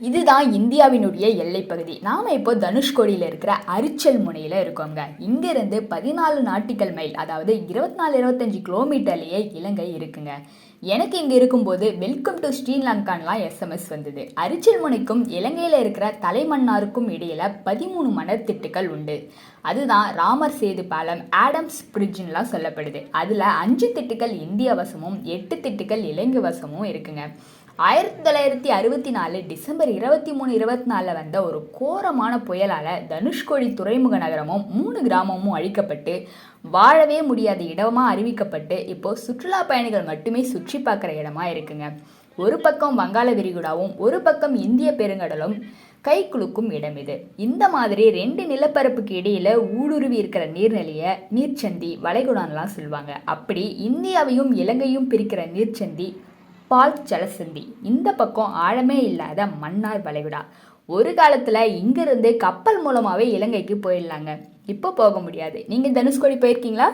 இதுதான் இந்தியாவினுடைய எல்லைப்பகுதி. நாம் இப்போ தனுஷ்கோடியில் இருக்கிற அரிச்சல் முனையில் இருக்கோங்க இங்கிருந்து பதினாலு நாட்டிக்கல் மைல் அதாவது இருபத்தி நாலு இருபத்தஞ்சி கிலோமீட்டர்லேயே இலங்கை இருக்குங்க. எனக்கு இங்கே இருக்கும்போது வெல்கம் டு ஸ்ரீலங்கான்லாம் எஸ்எம்எஸ் வந்தது. அரிச்சல் முனைக்கும் இலங்கையில் இருக்கிற தலைமன்னாருக்கும் இடையில பதிமூணு மணத்திட்டுக்கள் உண்டு. அதுதான் ராமர் சேது பாலம் ஆடம்ஸ் பிரிட்ஜ்லாம் சொல்லப்படுது. அதில் அஞ்சு திட்டுகள் இந்திய வசமும் எட்டு திட்டுகள் இலங்கை வசமும் இருக்குங்க. ஆயிரத்தி தொள்ளாயிரத்தி அறுபத்தி நாலு டிசம்பர் இருபத்தி மூணு இருபத்தி நாலில் வந்த ஒரு கோரமான புயலால் தனுஷ்கோடி துறைமுக நகரமும் மூணு கிராமமும் அழிக்கப்பட்டு வாழவே முடியாத இடமா அறிவிக்கப்பட்டு இப்போது சுற்றுலா பயணிகள் மட்டுமே சுற்றி பார்க்குற இடமா இருக்குங்க. ஒரு பக்கம் வங்காள விரிகுடாவும் ஒரு பக்கம் இந்திய பெருங்கடலும் கை குலுக்கும் இடம் இது. இந்த மாதிரி ரெண்டு நிலப்பரப்புக்கு இடையில ஊடுருவி இருக்கிற நீர்நிலையை நீர்ச்சந்தி வளைகுடான்லாம் சொல்லுவாங்க. அப்படி இந்தியாவையும் இலங்கையும் பிரிக்கிற நீர்ச்சந்தி பால் ஜலசந்தி. இந்த பக்கம் ஆழமே இல்லாத மன்னார் வளைகுடா. ஒரு காலத்தில் இங்கிருந்து கப்பல் மூலமாகவே இலங்கைக்கு போயிடலாங்க. இப்போ போக முடியாது. நீங்கள் தனுஷ்கோடி போயிருக்கீங்களா?